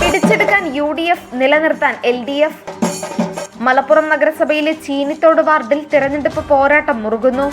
പിടിച്ചെടുക്കാൻ U D F നിലനിർത്താൻ L D F Malappuram നഗരസഭയിലെ ചീനിത്തോട് വാർഡിൽ തിരഞ്ഞെടുപ്പ് പോരാട്ടം മുറുകുന്നു.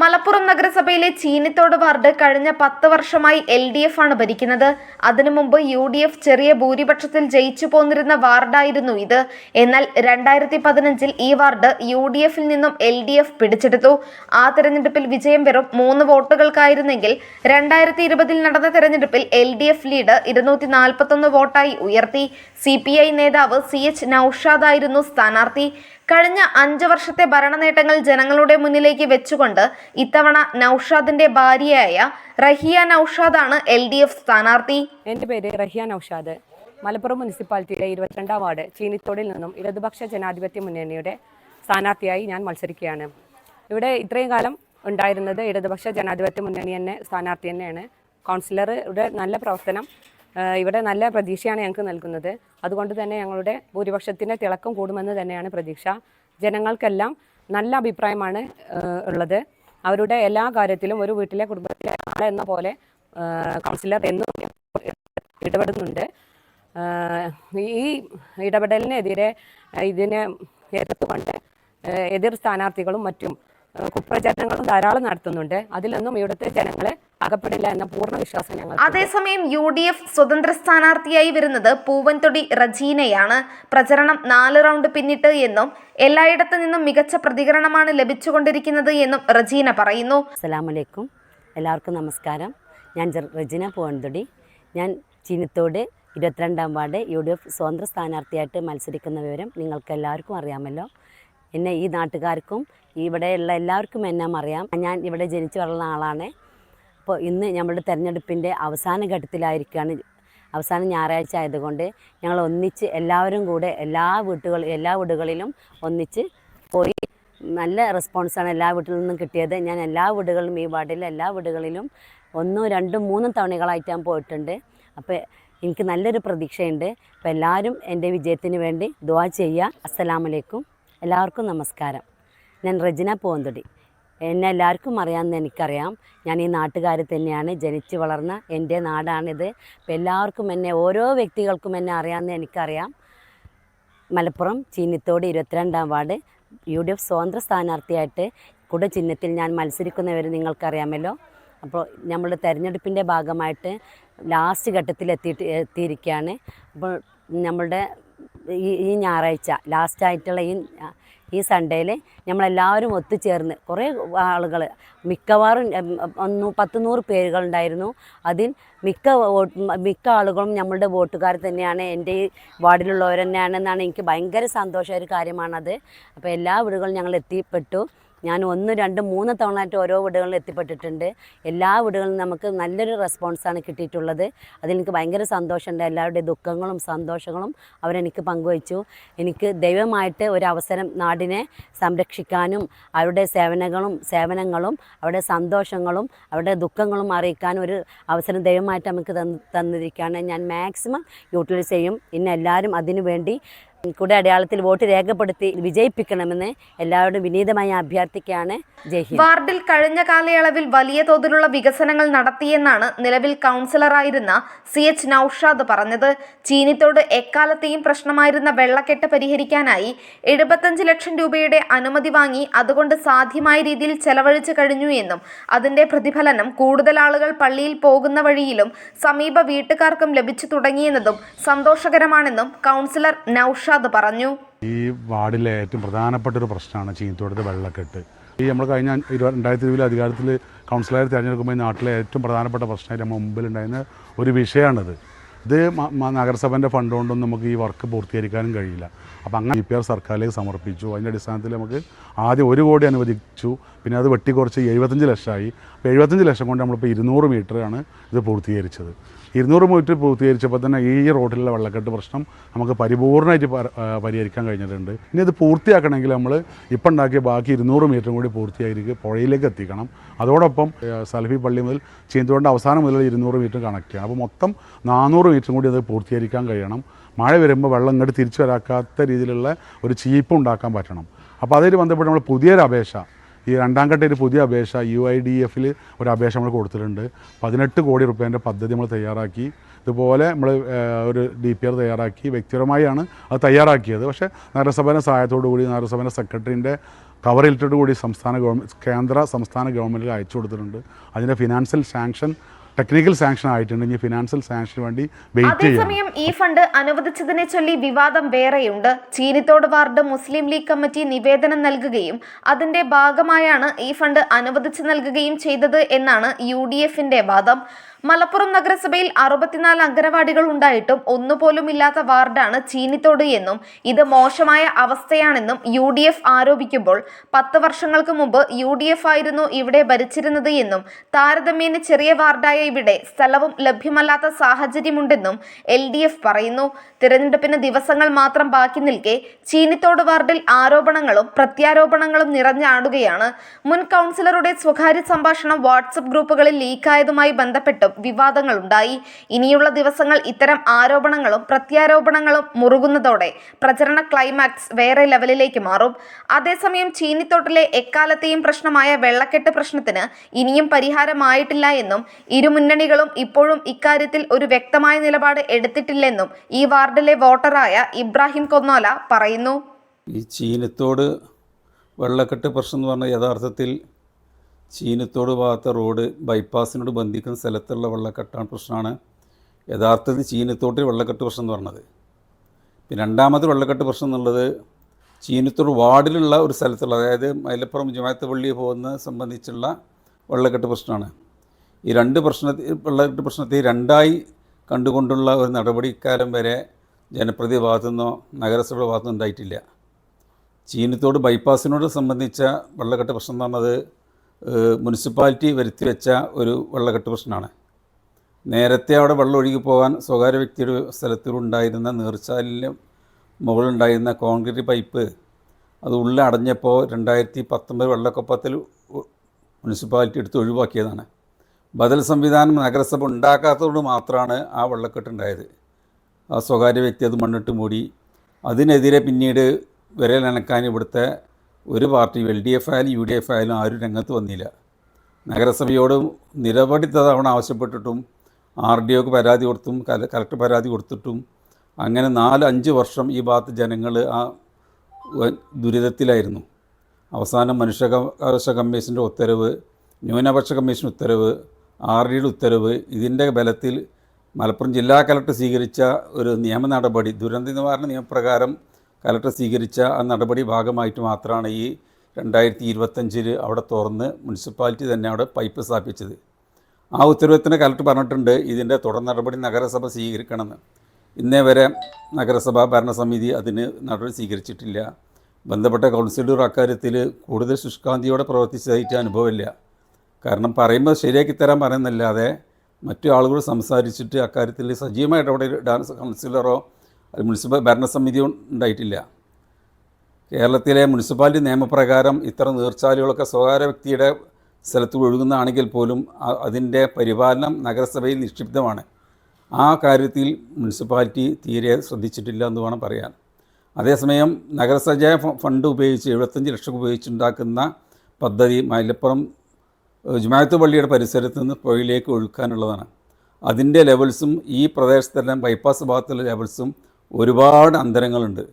മലപ്പുറം നഗരസഭയിലെ ചീനിത്തോട് വാർഡ് കഴിഞ്ഞ പത്ത് വർഷമായി എൽ ഡി എഫ് ആണ് ഭരിക്കുന്നത്. അതിനു മുമ്പ് യു ഡി എഫ് ചെറിയ ഭൂരിപക്ഷത്തിൽ ജയിച്ചു പോന്നിരുന്ന വാർഡായിരുന്നു ഇത്. എന്നാൽ രണ്ടായിരത്തി പതിനഞ്ചിൽ ഈ വാർഡ് യു ഡി എഫിൽ നിന്നും എൽ ഡി എഫ് പിടിച്ചെടുത്തു. ആ തെരഞ്ഞെടുപ്പിൽ വിജയം വെറും മൂന്ന് വോട്ടുകൾക്കായിരുന്നെങ്കിൽ രണ്ടായിരത്തി ഇരുപതിൽ നടന്ന തെരഞ്ഞെടുപ്പിൽ എൽ ഡി എഫ് ലീഡ് ഇരുന്നൂറ്റി നാൽപ്പത്തൊന്ന് വോട്ടായി ഉയർത്തി. സി പി ഐ നേതാവ് സി എച്ച് നൌഷാദ് ആയിരുന്നു സ്ഥാനാർത്ഥി. കഴിഞ്ഞ അഞ്ച് വർഷത്തെ ഭരണനേട്ടങ്ങൾ ജനങ്ങളുടെ മുന്നിലേക്ക് വെച്ചുകൊണ്ട് ഇത്തവണ നൌഷാദിന്റെ ഭാര്യയായ റഹിയ നൌഷാദാണ് എൽ ഡി എഫ് സ്ഥാനാർത്ഥി. എന്റെ പേര് റഹിയ നൌഷാദ്. മലപ്പുറം മുനിസിപ്പാലിറ്റിയുടെ ഇരുപത്തിരണ്ടാം വാർഡ് ചീനിത്തോടിൽ നിന്നും ഇടതുപക്ഷ ജനാധിപത്യ മുന്നണിയുടെ സ്ഥാനാർത്ഥിയായി ഞാൻ മത്സരിക്കുകയാണ്. ഇവിടെ ഇത്രയും കാലം ഉണ്ടായിരുന്നത് ഇടതുപക്ഷ ജനാധിപത്യ മുന്നണി തന്നെ സ്ഥാനാർത്ഥി തന്നെയാണ്. കൗൺസിലറുടെ നല്ല പ്രവർത്തനം ഇവിടെ നല്ല പ്രതീക്ഷയാണ് ഞങ്ങൾക്ക് നൽകുന്നത്. അതുകൊണ്ട് തന്നെ ഞങ്ങളുടെ ഭൂരിപക്ഷത്തിന്റെ തിളക്കം കൂടുമെന്ന് തന്നെയാണ് പ്രതീക്ഷ. ജനങ്ങൾക്കെല്ലാം നല്ല അഭിപ്രായമാണ് ഉള്ളത്. അവരുടെ എല്ലാ കാര്യത്തിലും ഒരു വീട്ടിലെ കുടുംബത്തിലെ ആളെന്ന പോലെ കൗൺസിലർ എന്നും ഇടപെടുന്നുണ്ട്. ഈ ഇടപെടലിനെതിരെ ഇതിനെ എതിർത്തുകൊണ്ട് എതിർ സ്ഥാനാർത്ഥികളും മറ്റും കുപ്രചരണങ്ങളും ധാരാളം നടത്തുന്നുണ്ട്. അതിലൊന്നും ഇവിടുത്തെ ജനങ്ങളെ അകപ്പെടില്ല എന്ന പൂർണ വിശ്വാസം ഞങ്ങൾ അതേസമയം യു ഡി എഫ് സ്വതന്ത്ര സ്ഥാനാർത്ഥിയായി വരുന്നത് പൂവൻതൊടി റജീനയാണ്. പ്രചരണം നാല് റൗണ്ട് പിന്നിട്ട് എന്നും എല്ലായിടത്തു നിന്നും മികച്ച പ്രതികരണമാണ് ലഭിച്ചുകൊണ്ടിരിക്കുന്നത് എന്നും റജീന പറയുന്നു. അസ്സലാമലൈക്കും എല്ലാവർക്കും നമസ്കാരം. ഞാൻ റജീന പൂവൻതൊടി. ഞാൻ ചീനത്തോട് ഇരുപത്തിരണ്ടാം വാർഡ് യു ഡി എഫ് സ്വതന്ത്ര സ്ഥാനാർത്ഥിയായിട്ട് മത്സരിക്കുന്ന വിവരം നിങ്ങൾക്ക് എല്ലാവർക്കും അറിയാമല്ലോ. എന്നെ ഈ നാട്ടുകാർക്കും ഇവിടെയുള്ള എല്ലാവർക്കും എന്നെ അറിയാം. ഞാൻ ഇവിടെ ജനിച്ചു വളർന്ന ആളാണ്. അപ്പോൾ ഇന്ന് നമ്മുടെ തെരഞ്ഞെടുപ്പിന്റെ അവസാന ഘട്ടത്തിലായിരിക്കുകയാണ് അവസാന ഞായറാഴ്ച ആയതുകൊണ്ട് ഞങ്ങൾ ഒന്നിച്ച് എല്ലാവരും കൂടെ എല്ലാ വീട്ടുകൾ എല്ലാ വീടുകളിലും ഒന്നിച്ച് പോയി നല്ല റെസ്പോൺസാണ് എല്ലാ വീട്ടിൽ നിന്നും കിട്ടിയത്. ഞാൻ എല്ലാ വീടുകളിലും ഈ വാർഡിൽ എല്ലാ വീടുകളിലും ഒന്നും രണ്ടും മൂന്നും തവണകളായിട്ട് ഞാൻ പോയിട്ടുണ്ട്. അപ്പോൾ എനിക്ക് നല്ലൊരു പ്രതീക്ഷയുണ്ട്. അപ്പോൾ എല്ലാവരും എന്റെ വിജയത്തിന് വേണ്ടി ദുവാ ചെയ്യുക. അസ്സലാമലൈക്കും എല്ലാവർക്കും നമസ്കാരം. ഞാൻ റജന പൂവന്തൊടി. എന്നെ എല്ലാവർക്കും അറിയാമെന്ന് എനിക്കറിയാം. ഞാൻ ഈ നാട്ടുകാർ തന്നെയാണ്. ജനിച്ചു വളർന്ന എന്റെ നാടാണിത്. അപ്പം എല്ലാവർക്കും എന്നെ ഓരോ വ്യക്തികൾക്കും എന്നെ അറിയാമെന്ന് എനിക്കറിയാം. മലപ്പുറം ചീനിത്തോട് ഇരുപത്തിരണ്ടാം വാർഡ് യു ഡി എഫ് സ്വതന്ത്ര സ്ഥാനാർത്ഥിയായിട്ട് കുട ചിഹ്നത്തിൽ ഞാൻ മത്സരിക്കുന്നവർ നിങ്ങൾക്കറിയാമല്ലോ. അപ്പോൾ നമ്മുടെ തെരഞ്ഞെടുപ്പിന്റെ ഭാഗമായിട്ട് ലാസ്റ്റ് ഘട്ടത്തിൽ എത്തിയിട്ട് എത്തിയിരിക്കുകയാണ്. അപ്പോൾ നമ്മളുടെ ഈ ഈ ഞായറാഴ്ച ലാസ്റ്റായിട്ടുള്ള ഈ ഈ സൺഡേയിൽ നമ്മളെല്ലാവരും ഒത്തുചേർന്ന് കുറേ ആളുകൾ മിക്കവാറും ഒന്ന് പത്ത് നൂറ് പേരുകളുണ്ടായിരുന്നു. അതിൽ മിക്ക മിക്ക ആളുകളും നമ്മളുടെ വോട്ടുകാർ തന്നെയാണ് എന്റെ ഈ വാർഡിലുള്ളവർ തന്നെയാണെന്നാണ് എനിക്ക് ഭയങ്കര സന്തോഷമായ ഒരു കാര്യമാണത്. അപ്പോൾ എല്ലാ വീടുകളും ഞങ്ങൾ എത്തിപ്പെട്ടു. ഞാൻ ഒന്ന് രണ്ട് മൂന്ന് തവണയായിട്ട് ഓരോ വീടുകളിൽ എത്തിപ്പെട്ടിട്ടുണ്ട്. എല്ലാ വീടുകളിലും നമുക്ക് നല്ലൊരു റെസ്പോൺസാണ് കിട്ടിയിട്ടുള്ളത്. അതിലെനിക്ക് ഭയങ്കര സന്തോഷമുണ്ട്. എല്ലാവരുടെയും ദുഃഖങ്ങളും സന്തോഷങ്ങളും അവരെനിക്ക് പങ്കുവച്ചു. എനിക്ക് ദൈവമായിട്ട് ഒരു അവസരം നാടിനെ സംരക്ഷിക്കാനും അവരുടെ സേവനങ്ങളും സേവനങ്ങളും അവരുടെ സന്തോഷങ്ങളും അവരുടെ ദുഃഖങ്ങളും അറിയിക്കാനും ഒരു അവസരം ദൈവമായിട്ട് നമുക്ക് തന്നിരിക്കുകയാണ്. ഞാൻ മാക്സിമം യൂട്ടിലൈസ് ചെയ്യും. ഇന്ന് എല്ലാവരും അതിനു വേണ്ടി കൂടെ അടയാളത്തിൽ വോട്ട് രേഖപ്പെടുത്തി വിജയിപ്പിക്കണമെന്ന് എല്ലാവരോടും വിനീതമായി അഭ്യർത്ഥിക്കുകയാണ് വാർഡിൽ കഴിഞ്ഞ കാലയളവിൽ വലിയ തോതിലുള്ള വികസനങ്ങൾ നടത്തിയെന്നാണ് നിലവിൽ കൗൺസിലറായിരുന്ന സി എച്ച് നൌഷാദ് പറഞ്ഞത്. ചീനിത്തോട് എക്കാലത്തെയും പ്രശ്നമായിരുന്ന വെള്ളക്കെട്ട് പരിഹരിക്കാനായി എഴുപത്തഞ്ച് ലക്ഷം രൂപയുടെ അനുമതി വാങ്ങി അതുകൊണ്ട് സാധ്യമായ രീതിയിൽ ചെലവഴിച്ചു കഴിഞ്ഞു എന്നും അതിന്റെ പ്രതിഫലനം കൂടുതൽ ആളുകൾ പള്ളിയിൽ പോകുന്ന വഴിയിലും സമീപ വീട്ടുകാർക്കും ലഭിച്ചു തുടങ്ങിയെന്നതും സന്തോഷകരമാണെന്നും കൗൺസിലർ നൌഷാദ് പറഞ്ഞു. ഈ വാർഡിലെ ഏറ്റവും പ്രധാനപ്പെട്ട ഒരു പ്രശ്നമാണ് ചീനത്തോടത്തെ വെള്ളക്കെട്ട്. ഈ നമ്മൾ കഴിഞ്ഞ രണ്ടായിരത്തി ഇരുപതിൽ അധികാരത്തിൽ കൗൺസിലർ തിരഞ്ഞെടുക്കുമ്പോൾ നാട്ടിലെ ഏറ്റവും പ്രധാനപ്പെട്ട പ്രശ്നമായിട്ട് മുമ്പിൽ മുമ്പിലുണ്ടായിരുന്ന ഒരു വിഷയമാണിത്. ഇത് നഗരസഭന്റെ ഫണ്ട് കൊണ്ടൊന്നും നമുക്ക് ഈ വർക്ക് പൂർത്തീകരിക്കാനും കഴിയില്ല. അപ്പോൾ അങ്ങനെ പി ആർ സർക്കാരിലേക്ക് സമർപ്പിച്ചു. അതിന്റെ അടിസ്ഥാനത്തിൽ നമുക്ക് ആദ്യം ഒരു കോടി അനുവദിച്ചു. പിന്നെ അത് വെട്ടിക്കുറച്ച് എഴുപത്തഞ്ച് ലക്ഷമായി. അപ്പോൾ എഴുപത്തഞ്ച് ലക്ഷം കൊണ്ട് നമ്മളിപ്പോൾ ഇരുന്നൂറ് മീറ്ററാണ് ഇത് പൂർത്തീകരിച്ചത്. ഇരുന്നൂറ് മീറ്റർ പൂർത്തീകരിച്ചപ്പോൾ തന്നെ ഈ റോഡിലുള്ള വെള്ളക്കെട്ട് പ്രശ്നം നമുക്ക് പരിപൂർണമായിട്ട് പരിഹരിക്കാൻ കഴിഞ്ഞിട്ടുണ്ട്. ഇനി അത് പൂർത്തിയാക്കണമെങ്കിൽ നമ്മൾ ഇപ്പം ഉണ്ടാക്കിയ ബാക്കി ഇരുന്നൂറ് മീറ്ററും കൂടി പൂർത്തിയായിരിക്കും പുഴയിലേക്ക് എത്തിക്കണം. അതോടൊപ്പം സൽഫി പള്ളി മുതൽ ചീന്തുകൊണ്ട് അവസാനം മുതൽ ഇരുന്നൂറ് മീറ്റർ കണക്ട് ചെയ്യണം അപ്പോൾ മൊത്തം നാനൂറ് മീറ്റർ കൂടി അത് പൂർത്തീകരിക്കാൻ കഴിയണം. മഴ വരുമ്പോൾ വെള്ളം ഇങ്ങോട്ട് തിരിച്ചു വരാക്കാത്ത രീതിയിലുള്ള ഒരു ചീപ്പ് ഉണ്ടാക്കാൻ പറ്റണം. അപ്പോൾ അതിൽ ബന്ധപ്പെട്ട് നമ്മൾ പുതിയൊരു അപേക്ഷ ഈ രണ്ടാം ഘട്ട ഒരു പുതിയ അപേക്ഷ യു ഐ ഡി എഫിൽ ഒരു അപേക്ഷ നമ്മൾ കൊടുത്തിട്ടുണ്ട്. പതിനെട്ട് കോടി റുപ്യേന്റെ പദ്ധതി നമ്മൾ തയ്യാറാക്കി. ഇതുപോലെ നമ്മൾ ഒരു ഡി പി ആർ തയ്യാറാക്കി. വ്യക്തിപരമായാണ് അത് തയ്യാറാക്കിയത്. പക്ഷേ നഗരസഭയുടെ സഹായത്തോടു കൂടി നഗരസഭയുടെ സെക്രട്ടറിന്റെ കവർ ലെറ്ററോട് കൂടി സംസ്ഥാന ഗവൺമെന്റ് കേന്ദ്ര സംസ്ഥാന ഗവൺമെന്റിൽ അയച്ചു കൊടുത്തിട്ടുണ്ട്. അതിന്റെ ഫിനാൻഷ്യൽ സാങ്ഷൻ ടെക്നിക്കൽ സാങ്ഷൻ ആയിട്ടുണ്ട്. ഇനി ഫിനാൻഷ്യൽ സാങ്ഷന് വേണ്ടി വെയിറ്റ് അതേസമയം ഈ ഫണ്ട് അനുവദിച്ചതിനെ ചൊല്ലി വിവാദം വേറെയുണ്ട്. ചീനിത്തോട് വാർഡ് മുസ്ലിം ലീഗ് കമ്മിറ്റി നിവേദനം നൽകുകയും അതിന്റെ ഭാഗമായാണ് ഈ ഫണ്ട് അനുവദിച്ചു നൽകുകയും ചെയ്തത് എന്നാണ് യു ഡി എഫിന്റെ വാദം. മലപ്പുറം നഗരസഭയിൽ അറുപത്തിനാല് അംഗനവാടികൾ ഉണ്ടായിട്ടും ഒന്നുപോലും ഇല്ലാത്ത വാർഡാണ് ചീനിത്തോട് എന്നും ഇത് മോശമായ അവസ്ഥയാണെന്നും യു ഡി എഫ് ആരോപിക്കുമ്പോൾ പത്ത് വർഷങ്ങൾക്ക് മുമ്പ് യു ഡി എഫ് ആയിരുന്നു ഇവിടെ ഭരിച്ചിരുന്നത് എന്നും താരതമ്യേന ചെറിയ വാർഡായ ഇവിടെ സ്ഥലവും ലഭ്യമല്ലാത്ത സാഹചര്യമുണ്ടെന്നും എൽ ഡി എഫ് പറയുന്നു. തിരഞ്ഞെടുപ്പിന് ദിവസങ്ങൾ മാത്രം ബാക്കി നിൽക്കെ ചീനിത്തോട് വാർഡിൽ ആരോപണങ്ങളും പ്രത്യാരോപണങ്ങളും നിറഞ്ഞാടുകയാണ്. മുൻ കൗൺസിലറുടെ സ്വകാര്യ സംഭാഷണം വാട്സപ്പ് ഗ്രൂപ്പുകളിൽ ലീക്കായതുമായി ബന്ധപ്പെട്ടും വിവാദങ്ങളുണ്ടായി. ഇനിയുള്ള ദിവസങ്ങൾ ഇത്തരം ആരോപണങ്ങളും പ്രത്യാരോപണങ്ങളും മുറുകുന്നതോടെ പ്രചരണ ക്ലൈമാക്സ് വേറെ ലെവലിലേക്ക് മാറും. അതേസമയം ചീനിത്തോട്ടിലെ എക്കാലത്തെയും പ്രശ്നമായ വെള്ളക്കെട്ട് പ്രശ്നത്തിന് ഇനിയും പരിഹാരമായിട്ടില്ല എന്നും ഇരുമുന്നണികളും ഇപ്പോഴും ഇക്കാര്യത്തിൽ ഒരു വ്യക്തമായ നിലപാട് എടുത്തിട്ടില്ലെന്നും ഈ വാർഡിലെ വോട്ടറായ ഇബ്രാഹിം കൊന്നോല പറയുന്നു. ഈ ചീനത്തോട് വെള്ളക്കെട്ട് പ്രശ്നം എന്ന് പറഞ്ഞാൽ യഥാർത്ഥത്തിൽ ചീനത്തോട് ഭാഗത്തെ റോഡ് ബൈപ്പാസിനോട് ബന്ധിക്കുന്ന സ്ഥലത്തുള്ള വെള്ളക്കെട്ടാണ് പ്രശ്നമാണ്. യഥാർത്ഥത്തിൽ ചീനത്തോട്ടിൽ വെള്ളക്കെട്ട് പ്രശ്നം എന്ന് പറഞ്ഞത്. പിന്നെ രണ്ടാമത് വെള്ളക്കെട്ട് പ്രശ്നം എന്നുള്ളത് ചീനത്തോട് വാർഡിലുള്ള ഒരു സ്ഥലത്തുള്ള അതായത് മൈലപ്പുറം ജുമായത്ത് പള്ളി പോകുന്ന സംബന്ധിച്ചുള്ള വെള്ളക്കെട്ട് പ്രശ്നമാണ്. ഈ രണ്ട് പ്രശ്ന വെള്ളക്കെട്ട് പ്രശ്നത്തെ രണ്ടായി കണ്ടുകൊണ്ടുള്ള ഒരു നടപടി ഇക്കാലം വരെ ജനപ്രതി ഭാഗത്തുനിന്നോ നഗരസഭയുടെ ഭാഗത്തുനിന്നോ ഉണ്ടായിട്ടില്ല. ചീനത്തോട് ബൈപ്പാസിനോട് സംബന്ധിച്ച വെള്ളക്കെട്ട് പ്രശ്നം എന്ന് പറഞ്ഞത് മുനിസിപ്പാലിറ്റി വരുത്തി വെച്ച ഒരു വെള്ളക്കെട്ട് പ്രശ്നമാണ്. നേരത്തെ അവിടെ വെള്ളം ഒഴുകി പോകാൻ സ്വകാര്യ വ്യക്തിയുടെ സ്ഥലത്തിലുണ്ടായിരുന്ന നീർച്ചാലിന് മുകളിലുണ്ടായിരുന്ന കോൺക്രീറ്റ് പൈപ്പ് അത് ഉള്ളിൽ അടഞ്ഞപ്പോൾ രണ്ടായിരത്തി പത്തൊമ്പത് വെള്ളക്കൊപ്പത്തിൽ മുനിസിപ്പാലിറ്റി എടുത്ത് ഒഴിവാക്കിയതാണ്. ബദൽ സംവിധാനം നഗരസഭ ഉണ്ടാക്കാത്തതുകൊണ്ട് മാത്രമാണ് ആ വെള്ളക്കെട്ട് ഉണ്ടായത്. ആ സ്വകാര്യ വ്യക്തി അത് മണ്ണിട്ട് മൂടി. അതിനെതിരെ പിന്നീട് വിരലനക്കാൻ ഇവിടുത്തെ ഒരു പാർട്ടി എൽ ഡി എഫ് ആയാലും യു ഡി എഫ് ആയാലും ആരും രംഗത്ത് വന്നില്ല. നഗരസഭയോട് നിരവധി തവണ ആവശ്യപ്പെട്ടിട്ടും ആർ ഡി ഒക്ക് പരാതി കൊടുത്തും കല- കലക്ടർ പരാതി കൊടുത്തിട്ടും അങ്ങനെ നാല് അഞ്ച് വർഷം ഈ ഭാഗത്ത് ജനങ്ങൾ ആ ദുരിതത്തിലായിരുന്നു. അവസാനം മനുഷ്യാവകാശ കമ്മീഷന്റെ ഉത്തരവ് ന്യൂനപക്ഷ കമ്മീഷൻ ഉത്തരവ് ആർ ഡിയുടെ ഉത്തരവ് ഇതിന്റെ ബലത്തിൽ മലപ്പുറം ജില്ലാ കലക്ടർ സ്വീകരിച്ച ഒരു നിയമ നടപടി ദുരന്ത നിവാരണ നിയമപ്രകാരം കലക്ടർ സ്വീകരിച്ച ആ നടപടി ഭാഗമായിട്ട് മാത്രമാണ് ഈ രണ്ടായിരത്തി ഇരുപത്തഞ്ചിൽ അവിടെ തുറന്ന് മുനിസിപ്പാലിറ്റി തന്നെ അവിടെ പൈപ്പ് സ്ഥാപിച്ചത്. ആ ഉത്തരവത്തിന് കലക്ടർ പറഞ്ഞിട്ടുണ്ട് ഇതിന്റെ തുടർ നടപടി നഗരസഭ സ്വീകരിക്കണമെന്ന്. ഇന്നേ വരെ നഗരസഭ ഭരണസമിതി അതിന് നടപടി സ്വീകരിച്ചിട്ടില്ല. ബന്ധപ്പെട്ട കൗൺസിലർ അക്കാര്യത്തിൽ കൂടുതൽ ശുഷ്കാന്തിയോടെ പ്രവർത്തിച്ചതായിട്ട് അനുഭവമില്ല. കാരണം പറയുമ്പോൾ ശരിയാക്കി തരാൻ പറയുന്നല്ലാതെ മറ്റു ആളുകൾ സംസാരിച്ചിട്ട് അക്കാര്യത്തിൽ സജീവമായിട്ട് അവിടെ ഡാൻസ് കൗൺസിലറോ അത് മുനിസിപ്പൽ ഭരണസമിതി ഉണ്ടായിട്ടില്ല. കേരളത്തിലെ മുനിസിപ്പാലിറ്റി നിയമപ്രകാരം ഇത്തരം നീർച്ചാലുകളൊക്കെ സ്വകാര്യ വ്യക്തിയുടെ സ്ഥലത്ത് ഒഴുകുന്നതാണെങ്കിൽ പോലും അതിന്റെ പരിപാലനം നഗരസഭയിൽ നിക്ഷിപ്തമാണ്. ആ കാര്യത്തിൽ മുനിസിപ്പാലിറ്റി തീരെ ശ്രദ്ധിച്ചിട്ടില്ല എന്ന് വേണം പറയാൻ. അതേസമയം നഗരസഭ ഫണ്ട് ഉപയോഗിച്ച് എഴുപത്തഞ്ച് ലക്ഷം ഉപയോഗിച്ചുണ്ടാക്കുന്ന പദ്ധതി മലപ്പുറം ജുമായത്ത് പള്ളിയുടെ പരിസരത്ത് നിന്ന് പുഴയിലേക്ക് ഒഴുക്കാനുള്ളതാണ്. അതിന്റെ ലെവൽസും ഈ പ്രദേശത്തെല്ലാം ബൈപ്പാസ് ഭാഗത്തുള്ള ലെവൽസും ഒരുപാട് അന്തരങ്ങളുണ്ട്.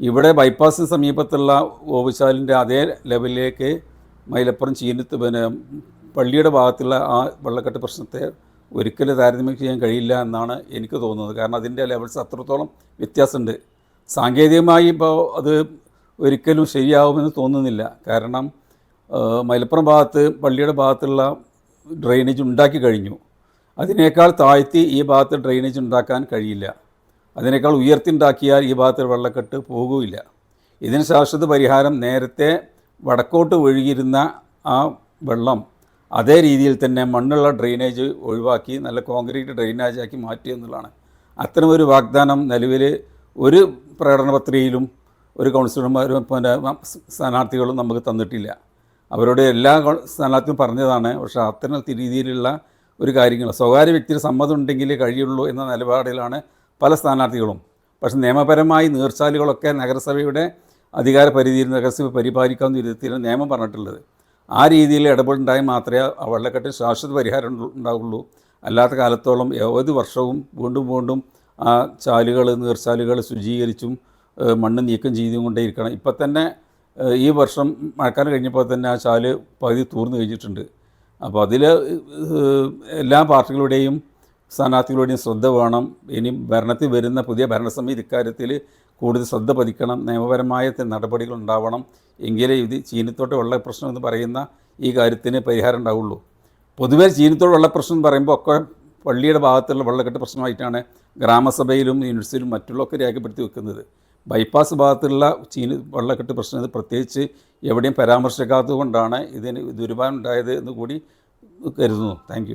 ഇവിടെ ബൈപ്പാസിന് സമീപത്തുള്ള ഓവിശാലിന്റെ അതേ ലെവലിലേക്ക് മൈലപ്പുറം ചീനത്ത് പിന്നെ പള്ളിയുടെ ഭാഗത്തുള്ള ആ വെള്ളക്കെട്ട് പ്രശ്നത്തെ ഒരിക്കലും താരതമ്യം ചെയ്യാൻ കഴിയില്ല എന്നാണ് എനിക്ക് തോന്നുന്നത്. കാരണം അതിന്റെ ലെവൽസ് അത്രത്തോളം വ്യത്യാസമുണ്ട്. സാങ്കേതികമായി ഇപ്പോൾ അത് ഒരിക്കലും ശരിയാവുമെന്ന് തോന്നുന്നില്ല. കാരണം മലപ്പുറം ഭാഗത്ത് പള്ളിയുടെ ഭാഗത്തുള്ള ഡ്രെയിനേജ് ഉണ്ടാക്കി കഴിഞ്ഞു. അതിനേക്കാൾ താഴ്ത്തി ഈ ഭാഗത്ത് ഡ്രെയിനേജ് ഉണ്ടാക്കാൻ കഴിയില്ല. അതിനേക്കാൾ ഉയർത്തിണ്ടാക്കിയാൽ ഈ ഭാഗത്ത് വെള്ളക്കെട്ട് പോകുകയില്ല. ഇതിന് ശാശ്വത പരിഹാരം നേരത്തെ വടക്കോട്ട് ഒഴുകിയിരുന്ന ആ വെള്ളം അതേ രീതിയിൽ തന്നെ മണ്ണുള്ള ഡ്രെയിനേജ് ഒഴിവാക്കി നല്ല കോൺക്രീറ്റ് ഡ്രെയിനേജ് ആക്കി മാറ്റി എന്നുള്ളതാണ്. അത്തരമൊരു വാഗ്ദാനം നിലവിൽ ഒരു പ്രകടന പത്രികയിലും ഒരു കൗൺസിലർമാരും പിന്നെ സ്ഥാനാർത്ഥികളും നമുക്ക് തന്നിട്ടില്ല. അവരോട് എല്ലാ സ്ഥാനാർത്ഥിയും പറഞ്ഞതാണ് പക്ഷേ അത്തരം രീതിയിലുള്ള ഒരു കാര്യങ്ങൾ സ്വകാര്യ വ്യക്തിയുടെ സമ്മതം ഉണ്ടെങ്കിൽ കഴിയുള്ളൂ എന്ന നിലപാടിലാണ് പല സ്ഥാനാർത്ഥികളും. പക്ഷേ നിയമപരമായി നീർച്ചാലുകളൊക്കെ നഗരസഭയുടെ അധികാര പരിധിയിൽ നഗരസഭ പരിപാലിക്കാവുന്ന വിധത്തിലാണ് നിയമം പറഞ്ഞിട്ടുള്ളത്. ആ രീതിയിൽ ഇടപെടുണ്ടായാൽ മാത്രമേ ആ വെള്ളക്കെട്ടിന് ശാശ്വത പരിഹാരം ഉണ്ടാവുള്ളൂ. അല്ലാത്ത കാലത്തോളം ഏത് വർഷവും വീണ്ടും വീണ്ടും ആ ചാലുകൾ നീർച്ചാലുകൾ ശുചീകരിച്ചും മണ്ണ് നീക്കം ചെയ്തും കൊണ്ടേയിരിക്കണം ഇപ്പം തന്നെ ഈ വർഷം മഴക്കാലം കഴിഞ്ഞപ്പോൾ തന്നെ ആ ചാൽ പകുതി തൂർന്നു കഴിഞ്ഞിട്ടുണ്ട്. അപ്പോൾ അതിൽ എല്ലാ പാർട്ടികളുടെയും സ്ഥാനാർത്ഥികളുടെയും ശ്രദ്ധ വേണം. ഇനി ഭരണത്തിൽ വരുന്ന പുതിയ ഭരണസമിതി ഇക്കാര്യത്തിൽ കൂടുതൽ ശ്രദ്ധ പതിക്കണം. നിയമപരമായ നടപടികൾ ഉണ്ടാവണം. എങ്കിലേ ഇത് ചീനത്തോട്ട് വെള്ള പ്രശ്നം എന്ന് പറയുന്ന ഈ കാര്യത്തിന് പരിഹാരം ഉണ്ടാവുള്ളൂ. പൊതുവേ ചീനത്തോട് വെള്ള പ്രശ്നം എന്ന് പറയുമ്പോൾ ഒക്കെ പള്ളിയുടെ ഭാഗത്തുള്ള വെള്ളക്കെട്ട് പ്രശ്നമായിട്ടാണ് ഗ്രാമസഭയിലും യൂണിവേഴ്സിറ്റിയിലും മറ്റുള്ളതൊക്കെ രേഖപ്പെടുത്തി വെക്കുന്നത്. ബൈപ്പാസ് ഭാഗത്തുള്ള ചീന വെള്ളക്കെട്ട് പ്രശ്നം ഇത് പ്രത്യേകിച്ച് എവിടെയും പരാമർശിക്കാത്തത് കൊണ്ടാണ് ഇതിന് ഉണ്ടായത് എന്ന് കൂടി കരുതുന്നു. താങ്ക്